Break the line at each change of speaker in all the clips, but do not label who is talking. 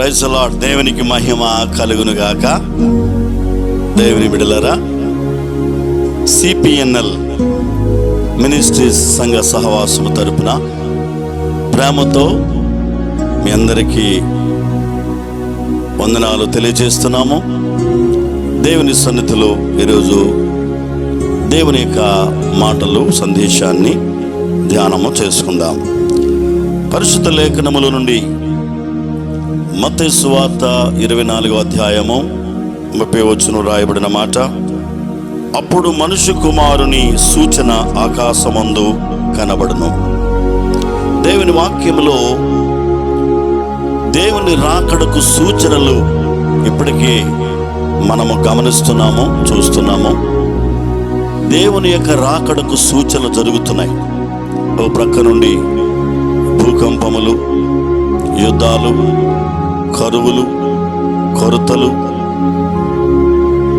Praise lord దేవునికి మహిమ కలుగును గాక దేవుని బిడలరా సిపిఎన్ఎల్ మినిస్ట్రీస్ సంఘ సహవాసము తరపున ప్రేమతో మీ అందరికీ వందనాలు తెలియజేస్తున్నాము. దేవుని సన్నిధిలో ఈరోజు దేవుని యొక్క మాటలు సందేశాన్ని ధ్యానము చేసుకుందాం. పరిశుద్ధ లేఖనముల నుండి మత్తయి సువార్త ఇరవై నాలుగో అధ్యాయము ముప్పై వచ్చును రాయబడిన మాట అప్పుడు మనుషు కుమారుని సూచన ఆకాశమందు కనబడును. దేవుని వాక్యంలో దేవుని రాకడకు సూచనలు ఇప్పటికే మనము గమనిస్తున్నాము చూస్తున్నాము. దేవుని యొక్క రాకడకు సూచనలు జరుగుతున్నాయి. ఓ ప్రక్క నుండి భూకంపములు యుద్ధాలు కరువులు కొరతలు.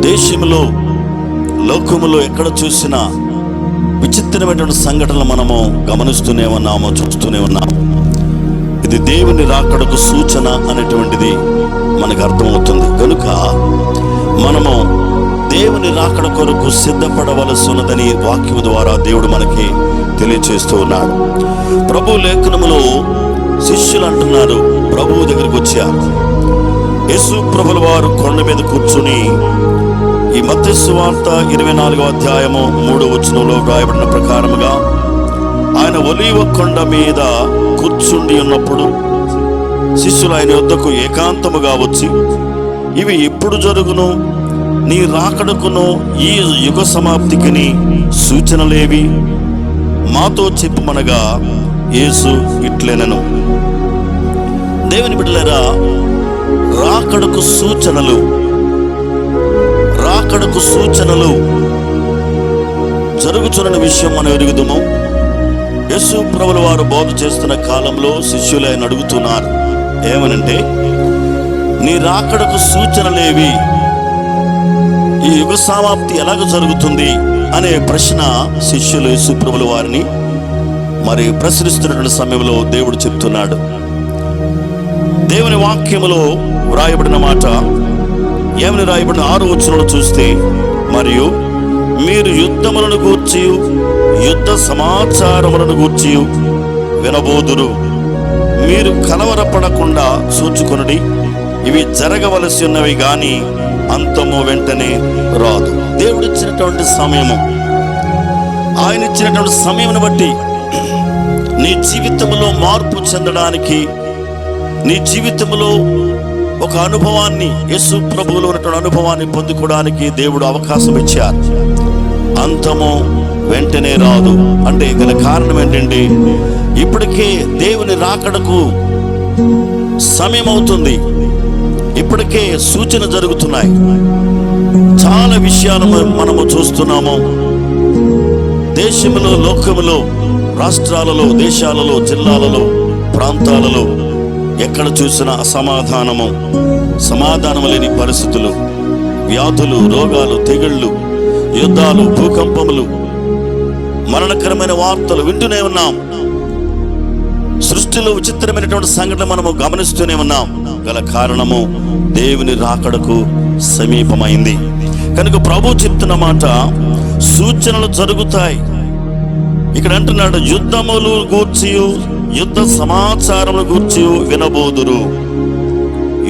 దేశంలో లోకములో ఎక్కడ చూసినా విచిత్రమైనటువంటి సంఘటనలు మనము గమనిస్తూనే ఉన్నాము చూస్తూనే ఉన్నాము. ఇది దేవుని రాకడకు సూచన అనేటువంటిది మనకు అర్థమవుతుంది. కనుక మనము దేవుని రాకడ కొరకు సిద్ధపడవలసి ఉన్నదని వాక్యం ద్వారా దేవుడు మనకి తెలియచేస్తూ ఉన్నాడు. ప్రభు లేఖనములో శిష్యులు అంటున్నారు ప్రభువు దగ్గరికి వచ్చారు యేసు ప్రభుల వారు కొండ మీద కూర్చుని ఈ మత్స్సు వార్త ఇరవై నాలుగో అధ్యాయము మూడో వచనంలో వ్రాయబడిన ప్రకారముగా ఆయన ఒలీవ కొండ మీద కూర్చుండి ఉన్నప్పుడు శిష్యులు ఆయన యొద్దకు ఏకాంతముగా వచ్చి ఇవి ఎప్పుడు జరుగును? నీ రాకడకును ఈ యుగ సమాప్తికిని సూచనలేవి? మాతో చెప్పుమనగా యేసు ఇట్లెనను. దేవుని బిడ్డలరా రాకడకు సూచనలు రాకడకు సూచనలు జరుగుతున్న విషయం మనం ఎరుగుదము. యేసు ప్రభుల వారు బోధ చేస్తున్న కాలంలో శిష్యులు ఆయన అడుగుతున్నారు ఏమనంటే నీ రాకడకు సూచనలేవి ఈ యుగ సమాప్తి ఎలాగ జరుగుతుంది అనే ప్రశ్న శిష్యులు యేసు ప్రభుల వారిని మరి ప్రసరిస్తున్నటువంటి సమయంలో దేవుడు చెప్తున్నాడు. దేవుని వాక్యములో వ్రాయబడిన మాట ఏమని రాయబడిన ఆరు వచనంలో చూస్తే మరియు మీరు యుద్ధములను గూర్చి యుద్ధ సమాచారములను గూర్చి వినబోదురు. మీరు కలవరపడకుండా చూచుకొనుడి. ఇవి జరగవలసి ఉన్నవి గాని అంతము వెంటనే రాదు. దేవుడిచ్చినటువంటి సమయము. ఆయన ఇచ్చినటువంటి సమయం బట్టి నీ జీవితంలో మార్పు చెందడానికి నీ జీవితంలో ఒక అనుభవాన్ని యేసు ప్రభువులో ఉన్నటువంటి అనుభవాన్ని పొందుకోవడానికి దేవుడు అవకాశం ఇచ్చారు. అంతము వెంటనే రాదు. అంటే గల కారణం ఏంటంటే ఇప్పటికే దేవుని రాకడకు సమయం అవుతుంది ఇప్పటికే సూచన జరుగుతున్నాయి. చాలా విషయాలు మనము చూస్తున్నాము. దేశంలో లోకములో రాష్ట్రాలలో దేశాలలో జిల్లాలలో ప్రాంతాలలో ఎక్కడ చూసినా అసమాధానము సమాధానం లేని పరిస్థితులు వ్యాధులు రోగాలు తెగుళ్ళు యుద్ధాలు భూకంపములు మరణకరమైన వార్తలు వింటూనే ఉన్నాం. సృష్టిలో విచిత్రమైనటువంటి సంఘటన మనము గమనిస్తూనే ఉన్నాం. గల కారణము దేవుని రాకడకు సమీపమైంది. కనుక ప్రభు చెప్తున్న మాట సూచనలు జరుగుతాయి. ఇక్కడ అంటున్నాడు యుద్ధములు గూర్చి యుద్ధ సమాచారములు గూర్చి వినబోదురు.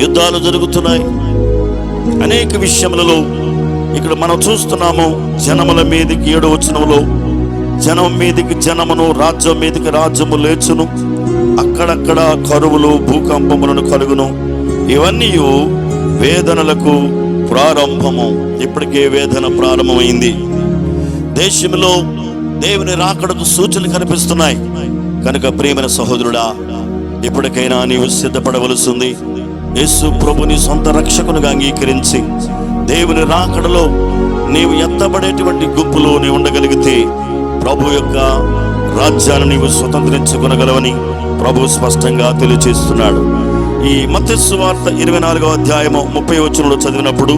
యుద్ధాలు జరుగుతున్నాయి. అనేక విషయములలో ఇక్కడ మనం చూస్తున్నాము జనముల మీదకి ఏడు వచనములో. జనం మీదకి జనమును రాజ్యం మీదకి రాజ్యము లేచును. అక్కడక్కడ కరువులు భూకంపములను కలుగును. ఇవన్నీ వేదనలకు ప్రారంభము. ఇప్పటికే వేదన ప్రారంభమైంది. దేశంలో దేవుని రాకడకు సూచనలు కనిపిస్తున్నాయి. కనుక ప్రియమైన సహోదరుడా ఇప్పటికైనా నీవు సిద్ధపడవలసింది యేసు ప్రభుని సొంత రక్షకునిగా అంగీకరించి దేవుని రాకడలో నీవు ఎత్తబడేటువంటి గుంపులో నీవు ఉండగలిగితే ప్రభు యొక్క రాజ్యాన్ని నీవు స్వతంత్రించుకొనగలవని ప్రభు స్పష్టంగా తెలియజేస్తున్నాడు ఈ మత్స్సు వార్త ఇరవై నాలుగో అధ్యాయము ముప్పై వచనంలో చదివినప్పుడు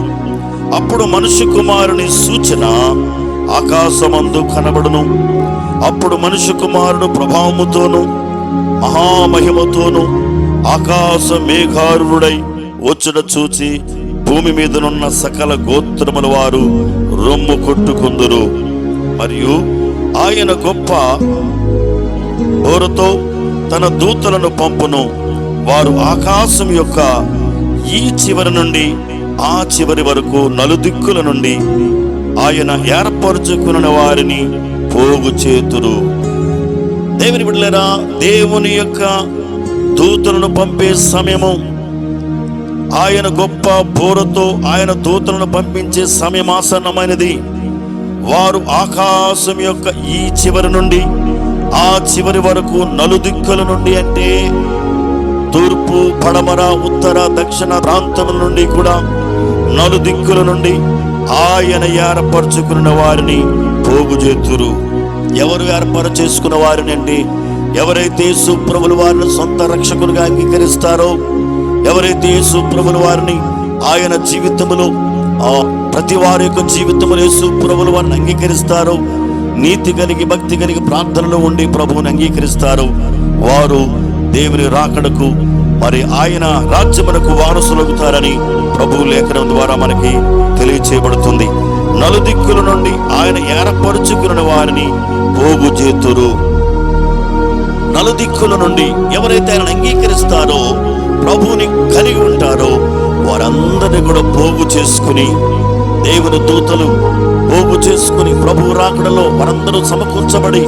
అప్పుడు మనుష్య కుమారుని సూచన ఆకాశమందు కనబడును. అప్పుడు మనిషి కుమారుడు ప్రభావముతోను మహామహిమతోను ఆకాశ మేఘారుడై వచ్చుట చూచి భూమి మీదనున్న సకల గోత్రముల వారు రొమ్ము కొట్టుకుందురు. మరియు ఆయన గొప్ప ఓరతో తన దూతలను పంపును. వారు ఆకాశం యొక్క ఈ చివరి నుండి ఆ చివరి వరకు నలుదిక్కుల నుండి ఆయన ఏర్పరచుకున్న వారిని పోగు చేతురు. దేవుని బిడ్డలారా దేవుని యొక్క దూతలను పంపే సమయము ఆయన గొప్ప బోరతో ఆయన దూతలను పంపించే సమయం ఆసన్నమైనది. వారు ఆకాశం యొక్క ఈ చివరి నుండి ఆ చివరి వరకు నలుదిక్కుల నుండి అంటే తూర్పు పడమర ఉత్తర దక్షిణ ప్రాంతం నుండి కూడా నలుదిక్కుల నుండి ఆయన ఏర్పరచుకున్న వారిని పోగు చేతురు. ఎవరు ఏర్పాటు చేసుకున్న వారిని అండి ఎవరైతే సుప్రభులు వారిని సొంత రక్షకులుగా అంగీకరిస్తారో ఎవరైతే సుప్రభులు వారిని ఆయన జీవితములో ఆ ప్రతి వారి యొక్క జీవితంలో యేసు వారిని అంగీకరిస్తారో నీతి కలిగి భక్తి కలిగి ప్రార్థనలో ఉండి ప్రభువుని అంగీకరిస్తారు వారు దేవుని రాకడకు మరి ఆయన రాజ్యమునకు వారసులవుతారని ప్రభు లేఖనం ద్వారా మనకి తెలియచేయబడుతుంది. నలుదిక్కుల నుండి ఆయన ఏర్పరుచుకున్న వారిని పోగు చేతురు నలుదిక్కుల నుండి ఎవరైతే ఆయన అంగీకరిస్తారో ప్రభువుని కలిగి ఉంటారో వారందరినీ కూడా పోగు చేసుకుని దేవుని దూతలు పోగు చేసుకుని ప్రభు రాకడలో వారందరూ సమకూర్చబడి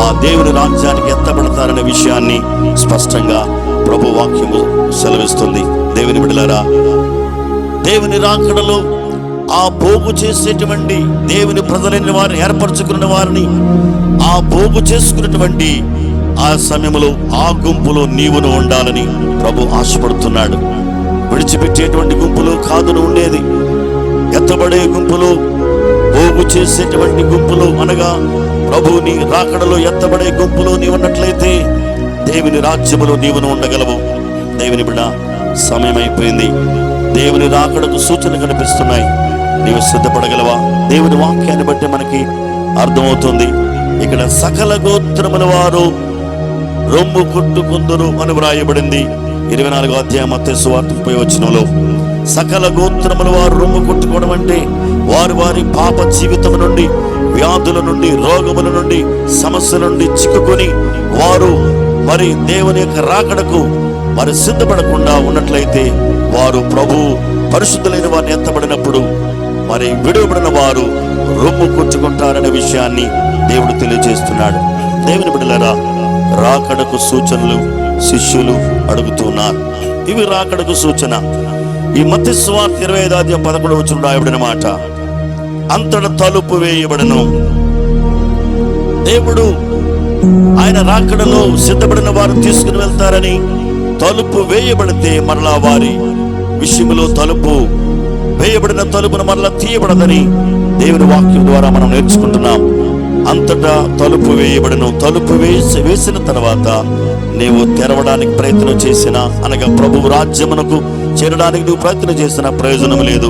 ఆ దేవుని రాజ్యానికి ఎత్తబడతారనే విషయాన్ని స్పష్టంగా ప్రభు వాక్యము సెలవిస్తుంది. దేవుని బిడలారా దేవుని రాకడలో ఆ పోగు చేసేటువంటి దేవుని ప్రజలైన వారిని ఏర్పరచుకున్న వారిని ఆ పోగు చేసుకున్నటువంటి ఆ సమయంలో ఆ గుంపులో నీవును ఉండాలని ప్రభు ఆశపడుతున్నాడు. విడిచిపెట్టేటువంటి గుంపులో కాదును ఉండేది. ఎత్తబడే గుంపులో పోగు చేసేటువంటి గుంపులో అనగా ప్రభువుని రాకడలో ఎత్తబడే గుంపులో నీవు ఉన్నట్లయితే దేవుని రాజ్యములో నీవును ఉండగలవు. దేవుని బిడ్డ సమయం అయిపోయింది దేవుని రాకడకు సూచన కనిపిస్తున్నాయి. నీవు సిద్ధపడగలవా? దేవుని వాక్యాన్ని బట్టి మనకి అర్థమవుతుంది. ఇక్కడ సకల గోత్రముల వారు రొమ్ము కొట్టుకుందరు అని వ్రాయబడింది. ఇరవై నాలుగో అధ్యాయం మత్తే సువార్త ముప్పై సకల గోత్రముల వారు రొమ్ము కొట్టుకోవడం అంటే వారి వారి పాప జీవితం నుండి వ్యాధుల నుండి రోగముల నుండి సమస్యల నుండి చిక్కుకొని వారు మరి దేవుని యొక్క రాకడకు మరి సిద్ధపడకుండా ఉన్నట్లయితే వారు ప్రభు పరిశుద్ధులైన వారిని ఎత్తబడినప్పుడు మరి విడువబడిన వారు రొమ్ము కూర్చుకుంటారనే విషయాన్ని దేవుడు తెలియజేస్తున్నాడు. దేవుని బిడ్డలరా రాకడకు సూచనలు శిష్యులు అడుగుతున్నారు. ఇవి రాకడకు సూచన. ఈ మధ్య స్వార్థ ఇరవై ఐదు అధ్యాయం పదకొండు వచ్చిన రాయబడిన మాట అంతట తలుపు వేయబడను. దేవుడు ఆయన రాకడలో సిద్ధపడిన వారు తీసుకుని వెళ్తారని తలుపు వేయబడితే మరలా వారి విషయంలో తలుపు వేయబడిన తలుపును మరలా తీయబడదని దేవుని వాక్యం ద్వారా మనం నేర్చుకుంటున్నాం. అంతటా తలుపు వేయబడను. తలుపు వేసి వేసిన తర్వాత నీవు తెరవడానికి ప్రయత్నం చేసిన అనగా ప్రభు రాజ్యమునకు చేరడానికి నువ్వు ప్రయత్నం చేసిన ప్రయోజనం లేదు.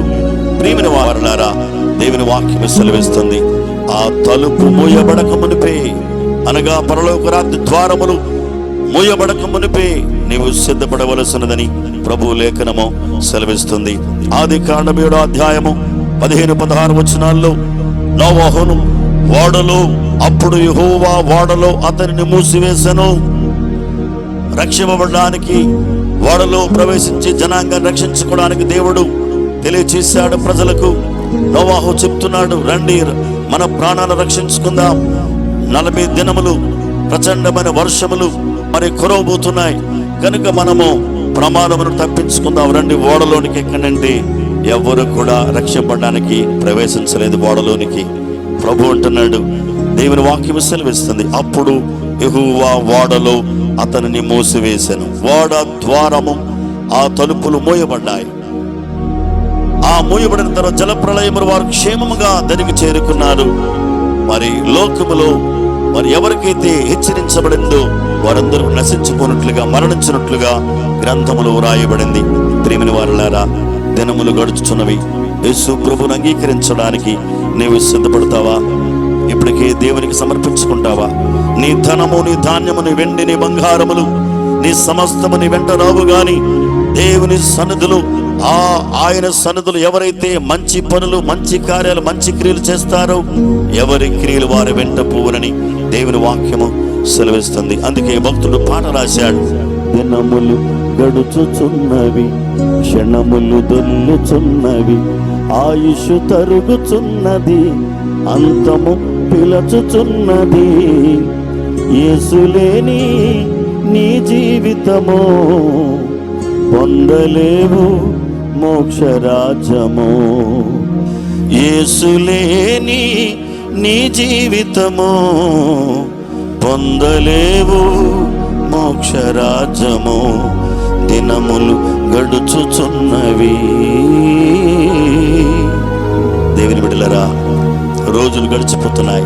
ప్రేమిన వారలారా దేవుని వాక్యం సెలవిస్తుంది. ఆ తలుపు మూయబడక మునిపే అనగా పరలోక రాత్రి ద్వారములు మూయబడక మునిపే నీవు సిద్ధపడవలసినదని ప్రభు లేఖనము సెలవిస్తుంది. ఆది కాండమేడో అధ్యాయము పదిహేను పదహారు వచనాల్లో నోవాహును ఓడలో అప్పుడు యహోవా ఓడలో అతనిని మూసివేశను. రక్షింపబడడానికి వాడలో ప్రవేశించి జనాంగాన్ని రక్షించుకోవడానికి దేవుడు తెలియచేశాడు ప్రజలకు. నోవాహు చెప్తున్నాడు రండి మన ప్రాణాలు రక్షించుకుందాం. నలభై దినములు ప్రచండమైన వర్షములు మరి కురవబోతున్నాయి. కనుక మనము ప్రమాదమును తప్పించుకుందాం. రండి ఓడలోనికి ఎక్కడండి? ఎవరు కూడా రక్షపడడానికి ప్రవేశించలేదు ఓడలోనికి. ప్రభు అంటున్నాడు దేవుని వాక్యం సెలవిస్తుంది. అప్పుడు ఎహువా ఓడలో అతనిని మూసివేశాను. ఓడ ద్వారము ఆ తలుపులు మూయబడ్డాయి. ఆ మూయబడిన తర్వాత జలప్రలయములు వారు క్షేమముగా దరికి చేరుకున్నారు. మరి లోకములో మరి ఎవరికైతే హెచ్చరించబడిందో వారందరూ నశించుకున్నట్లుగా మరణించినట్లుగా గ్రంథములు వ్రాయబడింది. ప్రేమిని వారులారా దినములు గడుచుచున్నవి. యేసు ప్రభుని అంగీకరించడానికి నీవు సిద్ధపడతావా? ఇప్పటికే దేవునికి సమర్పించుకుంటావా? నీ ధనము నీ ధాన్యము నీ వెండి నీ బంగారములు నీ సమస్తము నీ వెంట రావు గాని దేవుని సన్నిధులు ఆ ఆయన సన్నిధులు ఎవరైతే మంచి పనులు మంచి కార్యాలు మంచి క్రియలు చేస్తారో ఎవరి క్రియలు వారి వెంట పోవునని దేవుని వాక్యము సెలవిస్తుంది. అందుకే భక్తుడు పాట రాశాడు.
దినములు గడుచుచున్నవి క్షణములు దొల్లుచున్నవి ఆయుష్ తరుగుచున్నది అంతము పిలచుచున్నది. యేసులేని నీ జీవితము పొందలేవు మోక్షరాజ్యము.
యేసులేని నీ జీవితము పొందలేవు మోక్షరాజ్యము. దినములు గడుచుచున్నవి. దేవుని బిడ్డలరా రోజులు గడిచిపోతున్నాయి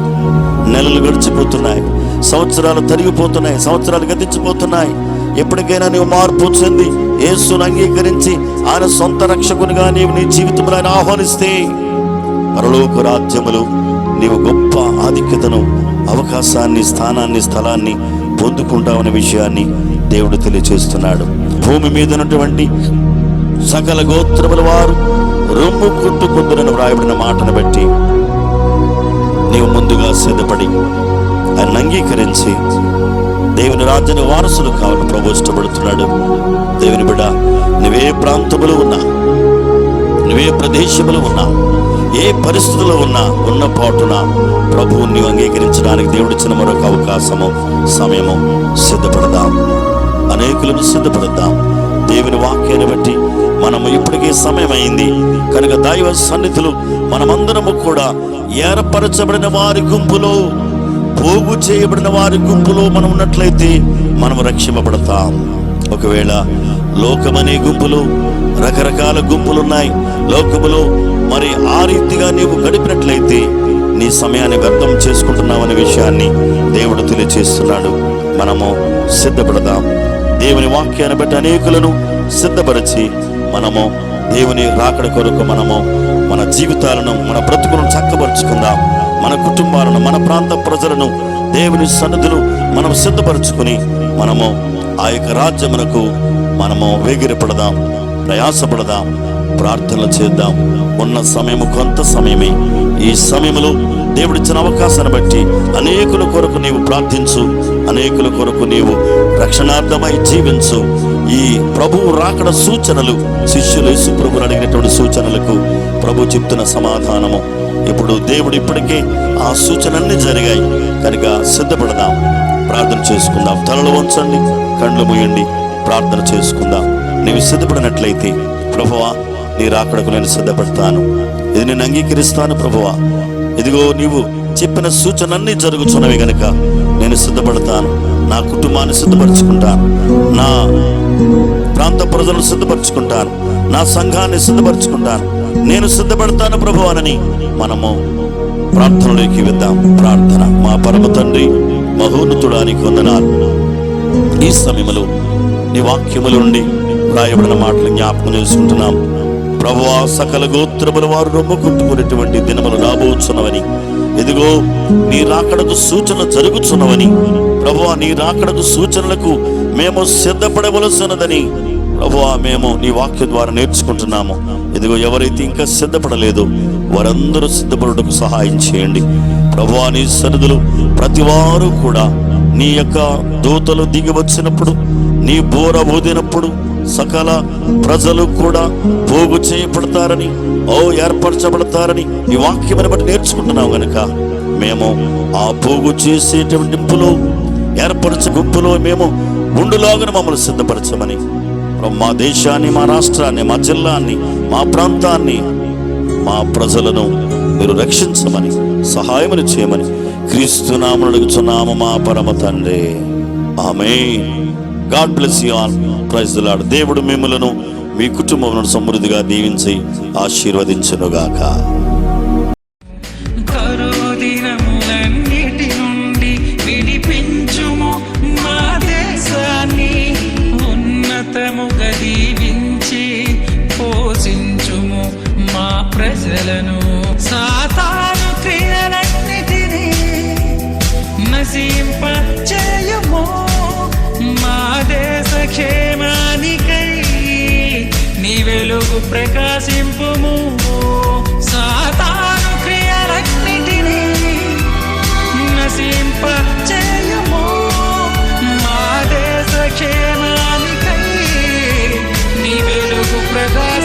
నెలలు గడిచిపోతున్నాయి సంవత్సరాలు తరిగిపోతున్నాయి సంవత్సరాలు గతించిపోతున్నాయి. ఎప్పటికైనా నీవు మార్పు చెంది యేసును అంగీకరించి ఆయన సొంత రక్షకునిగా నీవు నీ జీవితంలో ఆయన ఆహ్వానిస్తే పరలోక రాజ్యములు నీవు గొప్ప ఆధిక్యతను అవకాశాన్ని స్థానాన్ని స్థలాన్ని పొందుకుంటామనే విషయాన్ని దేవుడు తెలియచేస్తున్నాడు. భూమి మీద ఉన్నటువంటి సకల గోత్రముల వారు రొమ్ము కొట్టుకుందునని వ్రాయబడిన మాటను బట్టి నీవు ముందుగా సిద్ధపడి ఆయన అంగీకరించి దేవుని రాజ్యాన్ని వారసులు కావాలని ప్రభు ఇష్టపడుతున్నాడు. దేవుని బిడ్డ నువ్వే ప్రాంతములు ఉన్నా నువ్వే ప్రదేశములు ఉన్నా ఏ పరిస్థితుల్లో ఉన్నా ఉన్న పాటున ప్రభువుని నీవు అంగీకరించడానికి దేవుడిచ్చిన మరొక అవకాశము సమయము సిద్ధపడదాం. అనేకులను సిద్ధపడదాం. దేవుని వాక్యాన్ని బట్టి మనము ఇప్పటికే సమయం అయింది కనుక దైవ సన్నిధులు మనమందరము కూడా ఏర్పరచబడిన వారి గుంపులో పోగు చేయబడిన వారి గుంపులో మనం ఉన్నట్లయితే మనం రక్షింపబడతాం. ఒకవేళ లోకమనే గుంపులు రకరకాల గుంపులు ఉన్నాయి లోకములో మరి ఆ రీతిగా నీవు గడిపినట్లయితే నీ సమయాన్ని వ్యర్థం చేసుకుంటున్నావనే విషయాన్ని దేవుడు తెలియచేస్తున్నాడు. మనము సిద్ధపడదాం. దేవుని వాక్యాన్ని బట్టి అనేకులను సిద్ధపరిచి మనము దేవుని రాకడ కొరకు మనము మన జీవితాలను మన బ్రతుకులను చక్కపరుచుకుందాం. మన కుటుంబాలను మన ప్రాంత ప్రజలను దేవుని సన్నిధులు మనం సిద్ధపరచుకుని మనము ఆ యొక్క రాజ్యమునకు మనము వేగిరపడదాం ప్రయాసపడదాం. ప్రార్థనలు చేద్దాం. ఉన్న సమయము కొంత సమయమే. ఈ సమయంలో దేవుడిచ్చిన అవకాశాన్ని బట్టి అనేకుల కొరకు నీవు ప్రార్థించు. అనేకుల కొరకు నీవు రక్షణార్థమై జీవించు. ఈ ప్రభువు రాకడ సూచనలు శిష్యులు యేసుప్రభులు అడిగినటువంటి సూచనలకు ప్రభు చెప్తున్న సమాధానము. ఇప్పుడు దేవుడు ఇప్పటికే ఆ సూచనలన్నీ జరిగాయి. కనుక సిద్ధపడదాం. ప్రార్థన చేసుకుందాం. తలలు వంచండి కండ్లు మూయండి. ప్రార్థన చేసుకుందాం. నీవు సిద్ధపడినట్లయితే ప్రభువా నీ రాకడకు నేను సిద్ధపడతాను. ఇది నేను అంగీకరిస్తాను ప్రభువా. ఇదిగో నీవు చెప్పిన సూచనన్నీ జరుగుతున్నవి గనుక నేను సిద్ధపడతాను. నా కుటుంబాన్ని సిద్ధపరచుకుంటాను. నా ప్రాంత ప్రజలను సిద్ధపరచుకుంటాను. నా సంఘాన్ని సిద్ధపరచుకుంటాను. నేను సిద్ధపడతాను ప్రభువానని మనము ప్రార్థనలోకి వెళ్దాం. ప్రార్థన. మా పరమ తండ్రి మహోన్నతుడానికి వందనాలు. ఈ సమయంలో నీ వాక్యముల నుండి రాయబడిన మాటలు జ్ఞాపకం చేసుకుంటున్నాం. ప్రభు సకల గోత్రముల వారు రొమ్మకొట్టుకునేటువంటి దినములు రాబోచున్నవని. ఇదిగో నీ రాకడకు సూచన జరుగుచున్నవని. ప్రభు నీ రాకడకు సూచనలకు మేము సిద్ధపడవలసినదని. ప్రభు మేము నీ వాక్యం ద్వారా నేర్చుకుంటున్నాము. ఇదిగో ఎవరైతే ఇంకా సిద్ధపడలేదు వారందరూ సిద్ధపడటకు సహాయం చేయండి. ప్రభు నీ సన్నిధులు ప్రతి వారు కూడా నీ యొక్క దూతలు దిగి వచ్చినప్పుడు నీ బోర ఊదినప్పుడు సకల ప్రజలు కూడా పోగు చేయబడతారని ఓ ఏర్పరచబడతారని ఈ వాక్యమని బట్టి నేర్చుకుంటున్నాం గనుక మేము ఆ పోగు చేసేటువంటి గుంపులో ఏర్పరచ గుంపులో మేము ఉండులాగా మమ్మల్ని సిద్ధపరచమని. మా దేశాన్ని మా రాష్ట్రాన్ని మా జిల్లాన్ని మా ప్రాంతాన్ని మా ప్రజలను మీరు రక్షించమని సహాయములు చేయమని క్రీస్తు నామను అడుగుచున్నాము మా పరమ తండ్రి. ఆమె God bless you all. Praise Lord దేవుడు మిమ్మలను మీ కుటుంబములను సమృద్ధిగా దీవించి ఆశీర్వదించునుగాక.
గాక వికసింప చేయము మా దేశ క్షేమానికై. నీ వెలుగు ప్రకాశింపుము సాతాను క్రియలన్నిటినీ. నశింప చేయము మా దేశ క్షేమానికై. నీ వెలుగు ప్రకాశ